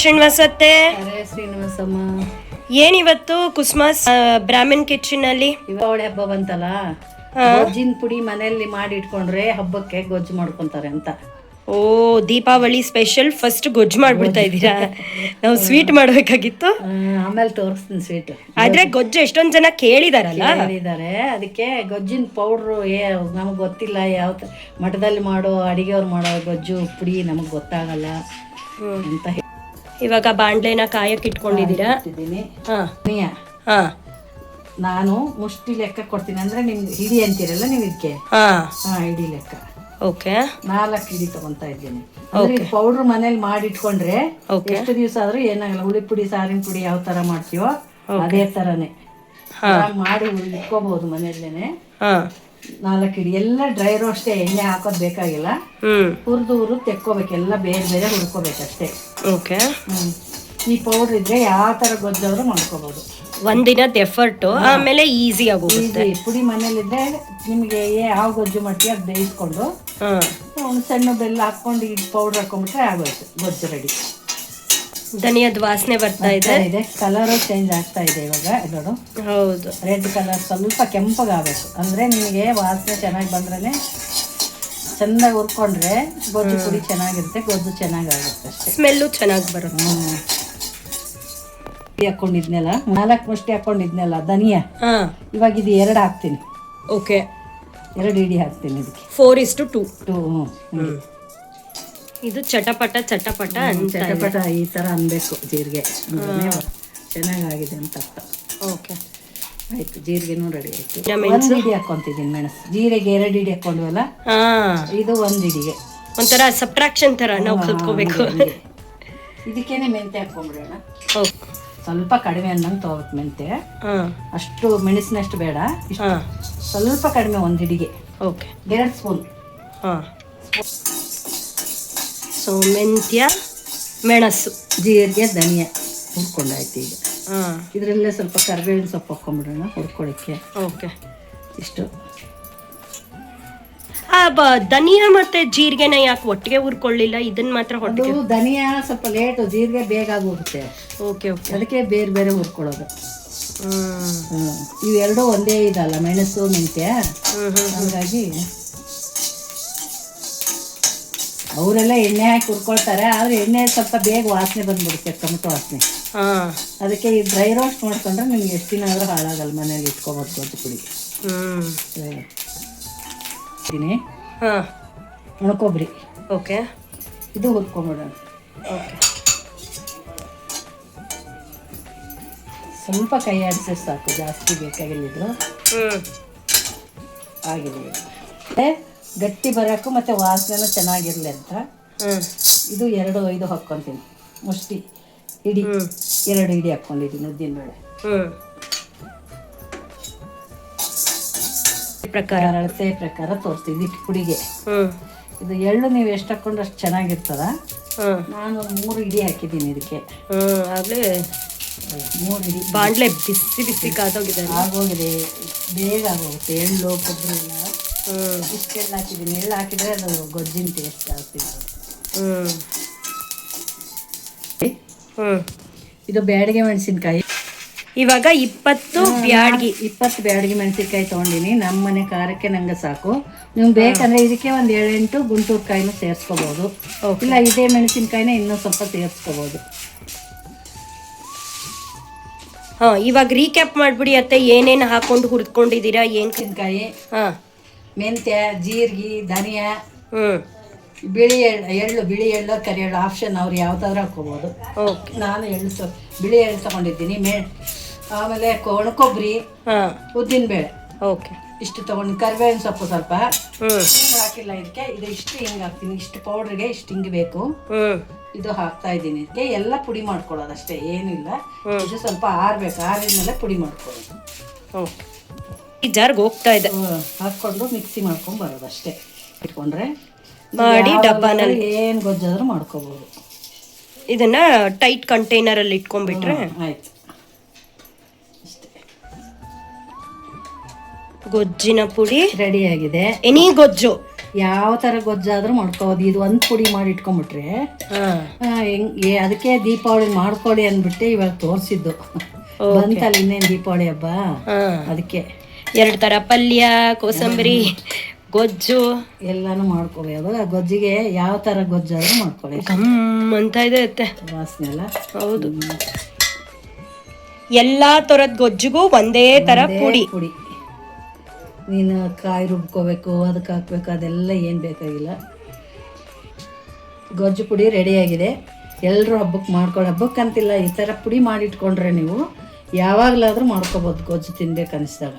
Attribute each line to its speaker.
Speaker 1: ಶ್ರೀನಿವಾಸತ್ತೆ.
Speaker 2: ಶ್ರೀನಿವಾಸಮ್ಮ.
Speaker 1: ಏನಿವತ್ತು ಕುಸ್ಮಾಸ್ Brahmin kitchen ಅಲ್ಲಿ
Speaker 2: ದೀಪಾವಳಿ ಹಬ್ಬ ಬಂತಲ್ಲ? ಗೊಜ್ಜಿನ ಪುಡಿ ಮನೆಯಲ್ಲಿ ಮಾಡಿ ಇಟ್ಕೊಂಡ್ರೆ ಹಬ್ಬಕ್ಕೆ ಗೊಜ್ಜು ಮಾಡ್ಕೊಂತಾರೆ ಅಂತ.
Speaker 1: ಓ ದೀಪಾವಳಿ ಸ್ಪೆಷಲ್ ಫಸ್ಟ್ ಗೊಜ್ಜು ಮಾಡ್ಬಿಡ್ತಾ ಇದ್ದೀರಾ? ನಾವು ಸ್ವೀಟ್ ಮಾಡ್ಬೇಕಾಗಿತ್ತು?
Speaker 2: ಆಮೇಲೆ ತೋರಿಸ್ತೀನಿ ಸ್ವೀಟ್.
Speaker 1: ಆದ್ರೆ ಗೊಜ್ಜು ಎಷ್ಟೊಂದ್ ಜನ ಕೇಳಿದಾರಲ್ಲ?
Speaker 2: ಹೇಳಿದ್ದಾರೆ ಅದಕ್ಕೆ ಗೊಜ್ಜಿನ ಪೌಡ್ರು ಏ ನಮಗೆ ಗೊತ್ತಿಲ್ಲ ಯಾವ ಮಠದಲ್ಲಿ ಮಾಡೋ ಅಡಿಗೆಯವ್ರು ಮಾಡೋ ಗೊಜ್ಜು ಪುಡಿ ನಮಗೆ ಗೊತ್ತಾಗಲ್ಲ ಅಂತ
Speaker 1: ಇವಾಗ ಬಾಂಡ್ಲೆನ ಕಾಯಕ್ ಇಟ್ಕೊಂಡಿದ್ದೀರಾ? ಹಾ.
Speaker 2: ನಾನು ಮುಷ್ಟಿ ಲೆಕ್ಕ ಕೊಡ್ತೀನಿ ಅಂದ್ರೆ ನಿಮ್ಗೆ ಹಿಡಿ ಅಂತೀರಲ್ಲ ನೀವು ಇದಕ್ಕೆ?
Speaker 1: ಹಾ.
Speaker 2: ಹಿಡಿ ಲೆಕ್ಕ.
Speaker 1: ಓಕೆ.
Speaker 2: ನಾಲ್ಕು ಹಿಡಿ ತಗೊಂತಾ ಇದ್ದೀನಿ. ಪೌಡರ್ ಮನೇಲಿ ಮಾಡಿ ಇಟ್ಕೊಂಡ್ರೆ ಎಷ್ಟು ದಿವಸ ಆದ್ರೂ ಏನಾಗಲ್ಲ. ಹುಳಿ ಪುಡಿ ಸಾರಿನ ಪುಡಿ ಯಾವ ತರ ಮಾಡ್ತೀವೋ ಅದೇ ತರನೇ. ಮಾಡಿ ಇಟ್ಕೋಬಹುದು ಮನೆಯಲ್ಲೇನೆ. ನಾಲ್ಕು ಇಡಿ. ಎಲ್ಲ ಡ್ರೈ ಅಷ್ಟೇ ಎಣ್ಣೆ ಹಾಕೋದ್ ಬೇಕಾಗಿಲ್ಲ.
Speaker 1: ಹ್ಮ್.
Speaker 2: ಹುರಿದು ಹುರಿದು ತೆಕ್ಕೋಬೇಕು. ಎಲ್ಲ ಬೇರೆ ಬೇರೆ ಹುರ್ಕೋಬೇಕಷ್ಟೇ
Speaker 1: ಓಕೆ.
Speaker 2: ಹ್ಮ್. ಈ ಪೌಡ್ರ್ ಇದ್ರೆ ಯಾವ ತರ ಗೊಜ್ಜವರು ಮಾಡ್ಕೋಬಹುದು
Speaker 1: ಒಂದಿನದ ಎಫರ್ಟ್ ಆಮೇಲೆ ಈಸಿ ಆಗೋಗುತ್ತೆ
Speaker 2: ಈ ಪುಡಿ ಮನೇಲಿದ್ರೆ ನಿಮಗೆ ಯಾವ ಗೊಜ್ಜು ಮಾಡ್ತೀವಿ ಅದು ಬೇಯಿಸ್ಕೊಂಡು
Speaker 1: ಹಾ.
Speaker 2: ಒಂದು ಸಣ್ಣ ಬೆಲ್ಲ ಹಾಕೊಂಡು ಈ ಪೌಡ್ರ್ ಹಾಕೊಂಡ್ಬಿಟ್ರೆ ಆಗೋಯ್ತು ಗೊಜ್ಜು ರೆಡಿ
Speaker 1: ಧನಿಯದ ವಾಸನೆ ಬರ್ತಾ ಇದೆ.
Speaker 2: ಇದೆ. ಕಲರು ಚೇಂಜ್ ಆಗ್ತಾ ಇದೆ ಇವಾಗ ನೋಡು
Speaker 1: ಹೌದು.
Speaker 2: ರೆಡ್ ಕಲರ್ ಸ್ವಲ್ಪ ಕೆಂಪಗಾಗಬೇಕು ಅಂದ್ರೆ ನಿಮಗೆ ವಾಸನೆ ಚೆನ್ನಾಗಿ ಬಂದ್ರೆ ಚೆನ್ನಾಗಿ ಹುರ್ಕೊಂಡ್ರೆ ಗೊಜ್ಜು ಪುಡಿ ಚೆನ್ನಾಗಿರುತ್ತೆ ಗೊಜ್ಜು ಚೆನ್ನಾಗಾಗುತ್ತೆ ಅಷ್ಟೇ.
Speaker 1: ಸ್ಮೆಲ್ಲು ಚೆನ್ನಾಗಿ ಬರುತ್ತೆ.
Speaker 2: ಹಾಕೊಂಡಿದ್ನಲ್ಲ ನಾಲ್ಕು ಮುಷ್ಟಿ ಹಾಕೊಂಡಿದ್ನಲ್ಲ ಧನಿಯಾ. ಇವಾಗ ಇದು ಎರಡು ಹಾಕ್ತೀನಿ.
Speaker 1: ಓಕೆ
Speaker 2: ಎರಡು ಇಡಿ ಹಾಕ್ತೀನಿ ಇದಕ್ಕೆ.
Speaker 1: Four is to two
Speaker 2: to hmm.
Speaker 1: ಇದು ಚಟಪಟ ಚಟಪಟ
Speaker 2: ಚಟಪಟ ಈ ಥರ ಅನ್ಬೇಕು ಜೀರಿಗೆ. ಚೆನ್ನಾಗಾಗಿದೆ ಅಂತ ಅರ್ಥ.
Speaker 1: ಓಕೆ.
Speaker 2: ಆಯ್ತು ಜೀರಿಗೆನೂ ರೆಡಿ ಆಯ್ತು.
Speaker 1: ಮೆಣಸು?
Speaker 2: ಒಂದು ಇಡಿ ಹಾಕೊಂತಿದ್ದೀನಿ ಮೆಣಸು. ಜೀರಿಗೆ ಎರಡು ಇಡಿ ಹಾಕೊಂಡ್ವಲ್ಲ ಇದು ಒಂದು ಇಡಿಗೆ.
Speaker 1: ಒಂಥರ ಸಬ್ಟ್ರಾಕ್ಷನ್ ತರ ನಾವು ಕಲ್ತ್ಕೋಬೇಕು.
Speaker 2: ಇದಕ್ಕೇನೆ ಮೆಂತೆ ಹಾಕೊಂಡ್ಬಿಡೋಣ ಸ್ವಲ್ಪ ಕಡಿಮೆ ಅನ್ನಂಗೆ ತಗೋಬೇಕು ಮೆಂತೆ
Speaker 1: ಹಾ.
Speaker 2: ಅಷ್ಟು ಮೆಣಸಿನಷ್ಟು ಬೇಡ. ಸ್ವಲ್ಪ ಕಡಿಮೆ ಒಂದು ಹಿಡಿಗೆ
Speaker 1: ಓಕೆ.
Speaker 2: ಎರಡು ಸ್ಪೂನ್.
Speaker 1: ಹಾ. ಸೊ ಮೆಂತ್ಯ ಮೆಣಸು.
Speaker 2: ಜೀರಿಗೆ ಧನಿಯಾ ಹುರ್ಕೊಂಡಾಯ್ತು ಈಗ.
Speaker 1: ಹಾಂ.
Speaker 2: ಇದರಲ್ಲೇ ಸ್ವಲ್ಪ ಕರಿಬೇವಿನ ಸೊಪ್ಪು ಹಾಕೊಂಡ್ಬಿಡೋಣ ಹುರ್ಕೊಳ್ಳಿಕ್ಕೆ
Speaker 1: ಓಕೆ.
Speaker 2: ಇಷ್ಟು.
Speaker 1: ಆ ಬ ಧನಿಯಾ ಮತ್ತೆ ಜೀರಿಗೆನ ಯಾಕೆ ಒಟ್ಟಿಗೆ ಹುರ್ಕೊಳ್ಳಿಲ್ಲ? ಇದನ್ನ ಮಾತ್ರ
Speaker 2: ಅದು ಧನಿಯಾ ಸ್ವಲ್ಪ ಲೇಟು ಜೀರಿಗೆ ಬೇಗ ಆಗೋಗುತ್ತೆ.
Speaker 1: Okay okay.
Speaker 2: ಅದಕ್ಕೆ ಬೇರೆ ಬೇರೆ ಹುರ್ಕೊಳ್ಳೋದು.
Speaker 1: ಹ್ಮ್.
Speaker 2: ಇವೆರಡೂ ಒಂದೇ ಇದಲ್ಲ ಮೆಣಸು ಮೆಂತ್ಯ.
Speaker 1: ಹ್ಮ್ ಹ್ಮ್.
Speaker 2: ಹಾಗಾಗಿ ಅವರೆಲ್ಲ ಎಣ್ಣೆ ಹಾಕಿ ಹುರ್ಕೊಳ್ತಾರೆ ಆದ್ರೆ ಎಣ್ಣೆ ಸ್ವಲ್ಪ ಬೇಗ ವಾಸನೆ ಬಂದ್ಬಿಡುತ್ತೆ ಟೊಮೆಟೊ ವಾಸನೆ.
Speaker 1: ಹಾ.
Speaker 2: ಅದಕ್ಕೆ ಈ ಡ್ರೈ ರೋಸ್ಟ್ ಮಾಡ್ಕೊಂಡ್ರೆ ನಿಮ್ಗೆ ಎಷ್ಟು ದಿನ ಆದ್ರೂ ಹಾಳಾಗಲ್ಲ ಮನೇಲಿ ಇಟ್ಕೊಬೋದು ಅದು ಪುಡಿ.
Speaker 1: ಹ್ಮ್. ಹಾ.
Speaker 2: ಒಣಕೊಬ್ಬರಿ
Speaker 1: ಓಕೆ.
Speaker 2: ಇದು ಹುರ್ಕೊಂಬಿಡೋಣ.
Speaker 1: ಓಕೆ.
Speaker 2: ಸ್ವಲ್ಪ ಕೈ ಆಡಿಸಿ ಸಾಕು ಜಾಸ್ತಿ ಬೇಕಾಗಿಲ್ಲಿದ್ರು
Speaker 1: ಹ್ಮ್.
Speaker 2: ಆಗಿದೆ. ಗಟ್ಟಿ ಬರೋಕ್ಕೂ ಮತ್ತು ವಾಸನೆನೂ ಚೆನ್ನಾಗಿರ್ಲಿ ಅಂತ. ಇದು ಎರಡು ಐದು ಹಾಕ್ಕೊತೀನಿ. ಮುಷ್ಟಿ ಇಡಿ. ಎರಡು ಇಡಿ ಹಾಕ್ಕೊಂಡಿದ್ದೀನಿ ಉದ್ದಿನ ಬೇಳೆ
Speaker 1: ಪ್ರಕಾರ
Speaker 2: ಅಳತೆ ಪ್ರಕಾರ ತೋರಿಸ್ತೀನಿ ಇಟ್ಟು ಪುಡಿಗೆ. ಇದು ಎಳ್ಳು ನೀವು ಎಷ್ಟು ಹಾಕ್ಕೊಂಡ್ರೆ ಅಷ್ಟು ಚೆನ್ನಾಗಿರ್ತದ. ನಾನು ಒಂದು ಮೂರು ಇಡಿ ಹಾಕಿದ್ದೀನಿ ಇದಕ್ಕೆ.
Speaker 1: ಆಗ್ಲೇ
Speaker 2: ಮೂರು ಇಡಿ.
Speaker 1: ಬಾಂಡ್ಲೆ ಬಿಸಿ ಬಿಸಿ ಕಾದೋಗಿದೆ
Speaker 2: ಆಗೋಗಿದೆ. ಬೇಗ ಆಗೋಗುತ್ತೆ. ಎಳ್ಳು ಕೊಬ್ಬರಿ ಎಲ್ಲ ಇಷ್ಟೆಲ್ಲ ಹಾಕಿದ್ದೀನಿ. ಎಳ್ಳು ಹಾಕಿದ್ರೆ ಅದು ಗೊಜ್ಜಿನ ಟೇಸ್ಟ್ ಜಾಸ್ತಿ ಹ್ಞೂ
Speaker 1: ಹ್ಮ್. ಹ್ಮ್.
Speaker 2: ಇದು ಬ್ಯಾಡಿಗೆ ಮೆಣಸಿನ್ಕಾಯಿ.
Speaker 1: ಇವಾಗ ಇಪ್ಪತ್ತು ಬ್ಯಾಡ್ಗಿ.
Speaker 2: ಇಪ್ಪತ್ತು ಬ್ಯಾಡ್ಗಿ ಮೆಣಸಿನ್ಕಾಯಿ ತೊಗೊಂಡಿನಿ. ನಮ್ಮ ಮನೆ ಖಾರಕ್ಕೆ ನಂಗೆ ಸಾಕು. ನಿಮ್ಗೆ ಬೇಕಂದ್ರೆ ಇದಕ್ಕೆ ಒಂದು ಏಳೆಂಟು ಗುಂಟೂರು ಕಾಯಿನೂ ಸೇರಿಸ್ಕೋಬೋದು. ಇಲ್ಲ ಇದೇ ಮೆಣಸಿನ್ಕಾಯಿನ ಇನ್ನೂ ಸ್ವಲ್ಪ ಸೇರಿಸ್ಕೋಬೋದು.
Speaker 1: ಹಾಂ ಇವಾಗ ರೀಕ್ಯಾಪ್ ಮಾಡಿಬಿಡಿ ಅತ್ತೆ. ಏನೇನು ಹಾಕೊಂಡು ಹುರ್ಕೊಂಡಿದ್ದೀರಾ ಏನು
Speaker 2: ಮೆಣಸಿನ್ಕಾಯಿ.
Speaker 1: ಹಾ.
Speaker 2: ಮೆಂತ್ಯ ಜೀರಿಗೆ ಧನಿಯಾ ಬಿಳಿ ಎಳ್ಳು ಎಳ್ಳು ಬಿಳಿ ಎಳ್ಳು ಕರಿ ಎಳ್ಳು ಆಪ್ಷನ್ ಅವ್ರು ಯಾವ್ದಾದ್ರು ಹಾಕೋಬೋದು
Speaker 1: ಓಕೆ
Speaker 2: ನಾನು ಎಳ್ಳು ತ ಬಿಳಿ ಎಳ್ಳು ತಗೊಂಡಿದ್ದೀನಿ ಮೇ ಆಮೇಲೆ ಒಣಕೊಬ್ಬರಿ
Speaker 1: ಹಾ.
Speaker 2: ಉದ್ದಿನ ಬೇಳೆ.
Speaker 1: ಓಕೆ
Speaker 2: ಇಷ್ಟು ತಗೊಂಡು ಕರಿಬೇವಿನ ಸೊಪ್ಪು ಸ್ವಲ್ಪ. ಹಾಕಿಲ್ಲ ಇದಕ್ಕೆ ಇದು ಇಷ್ಟು ಹಿಂಗೆ ಹಾಕ್ತೀನಿ ಇಷ್ಟು ಪೌಡ್ರಿಗೆ ಇಷ್ಟು ಹಿಂಗೆ ಬೇಕು. ಇದು ಹಾಕ್ತಾ ಇದ್ದೀನಿ ಇದಕ್ಕೆ ಎಲ್ಲ ಪುಡಿ ಮಾಡ್ಕೊಳ್ಳೋದು ಅಷ್ಟೇ ಏನಿಲ್ಲ. ಇದು ಸ್ವಲ್ಪ ಆರ್ಬೇಕು ಆರಿದ್ಮೇಲೆ ಪುಡಿ ಮಾಡ್ಕೊಳ್ಳೋದು.
Speaker 1: ಓಕೆ ಜಾರ್ಗೆ ಹೋಗ್ತಾ ಇದೆ.
Speaker 2: ಹಾಕೊಂಡು ಹಾಕ್ಕೊಂಡು ಮಿಕ್ಸಿ ಮಾಡ್ಕೊಂಡು ಬರೋದು ಅಷ್ಟೇ. ಇಟ್ಕೊಂಡ್ರೆ
Speaker 1: ಮಾಡಿ ಡಬ್ಬಾನಲ್ಲಿ.
Speaker 2: ಏನು ಗೊಜ್ಜಾದ್ರೂ ಮಾಡ್ಕೋಬಹುದು
Speaker 1: ಇದನ್ನ ಟೈಟ್ ಕಂಟೈನರ್ ಅಲ್ಲಿ ಇಟ್ಕೊಂಡ್ಬಿಟ್ರೆ
Speaker 2: ಆಯ್ತು.
Speaker 1: ಗೊಜ್ಜಿನ ಪುಡಿ.
Speaker 2: ರೆಡಿ ಆಗಿದೆ.
Speaker 1: ಎನಿ ಗೊಜ್ಜು.
Speaker 2: ಯಾವ ತರ ಗೊಜ್ಜಾದ್ರೂ ಮಾಡ್ಕೋಬೋದು. ಇದು ಒಂದು ಪುಡಿ ಮಾಡಿ ಇಟ್ಕೊಂಡ್ಬಿಟ್ರೆ ಹೆಂಗ್ ಅದಕ್ಕೆ ದೀಪಾವಳಿ ಮಾಡ್ಕೊಳ್ಳಿ ಅಂದ್ಬಿಟ್ಟು ಇವಾಗ ತೋರಿಸಿದ್ದು. ಬಂತಲ್ಲ ಇನ್ನೇನು ದೀಪಾವಳಿ ಹಬ್ಬ? ಅದಕ್ಕೆ.
Speaker 1: ಎರಡು ತರ ಪಲ್ಯ ಕೋಸಂಬರಿ ಗೊಜ್ಜು.
Speaker 2: ಎಲ್ಲಾನು ಮಾಡ್ಕೋಬೋದು ಆ ಗೊಜ್ಜಿಗೆ ಯಾವ ಥರ ಗೊಜ್ಜಾದ್ರೂ ಮಾಡ್ಕೊಳ್ಳಿ.
Speaker 1: ಗಮ್ ಅಂತ ಇದೆ ಅತ್ತೆ.
Speaker 2: ವಾಸನೆ ಎಲ್ಲ
Speaker 1: ಹೌದು. ಎಲ್ಲಾ ತರದ ಗೊಜ್ಜಿಗೂ ಒಂದೇ ತರ ಪುಡಿ.
Speaker 2: ಪುಡಿ. ನೀನು ಕಾಯಿ ರುಬ್ಕೋಬೇಕು ಅದಕ್ಕೆ ಹಾಕ್ಬೇಕು ಅದೆಲ್ಲ ಏನು ಬೇಕಾಗಿಲ್ಲ. ಗೊಜ್ಜು ಪುಡಿ ರೆಡಿಯಾಗಿದೆ ಎಲ್ಲರೂ ಹಬ್ಬಕ್ಕೆ ಮಾಡ್ಕೊಳ್ಳಿ ಹಬ್ಬಕ್ಕೆ ಅಂತಿಲ್ಲ ಈ ಥರ ಪುಡಿ ಮಾಡಿಟ್ಕೊಂಡ್ರೆ ನೀವು ಯಾವಾಗಲಾದರೂ ಮಾಡ್ಕೋಬೋದು ಗೊಜ್ಜು ತಿನ್ಬೇಕು ಅನಿಸ್ದಾಗ.